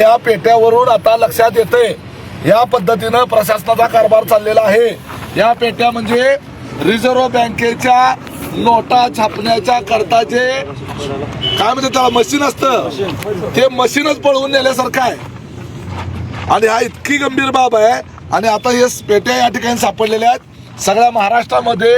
या पेट्यावरून आता लक्षात येते या पद्धतीनं प्रशासनाचा कारभार चाललेला आहे. या पेट्या म्हणजे रिझर्व्ह बँकेच्या नोटा छापण्याच्या करता जे काय म्हणते त्याला मशीन असतं. ते मशीनच पळवून नेल्यासारखं आहे. आणि हा इतकी गंभीर बाब आहे. आणि आता हे पेट्या या ठिकाणी सापडलेल्या आहेत. सगळ्या महाराष्ट्रामध्ये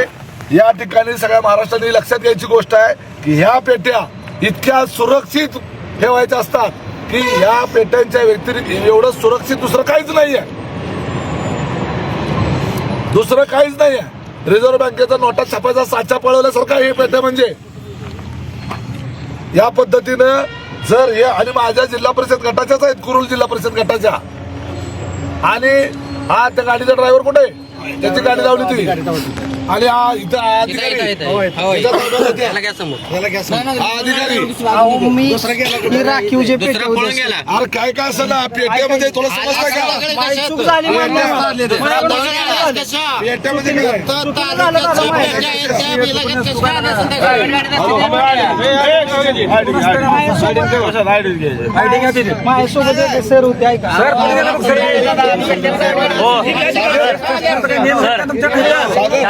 या ठिकाणी सगळ्या महाराष्ट्राने लक्षात घ्यायची गोष्ट आहे की ह्या पेट्या इतक्या सुरक्षित ठेवायच्या असतात. की ह्या पेट्यांच्या व्यतिरिक्त एवढं सुरक्षित दुसरं काहीच नाही आहे दुसरं काहीच नाही आहे रिझर्व्ह बँकेचा नोटा छापायचा साचा पळवल्यासारखा हे पेट्या म्हणजे. या पद्धतीनं जर हे आणि माझ्या जिल्हा परिषद गटाच्याच आहेत कुरुल जिल्हा परिषद गटाच्या. आणि हा त्या गाडीचा ड्रायव्हर कुठे आहे? त्याची गाडी लावली ती आणि हा इथं हा अधिकारी. हा ही राखीव जे पेटे होते अरे काय काय असं ना पेट्यामध्ये तुला समजतंय का माझी चूक झाली म्हणलं. माझ्याकडून चूक झाली. पेट्यामध्ये. माझ्यासोबत एक सर होते ऐका सागर,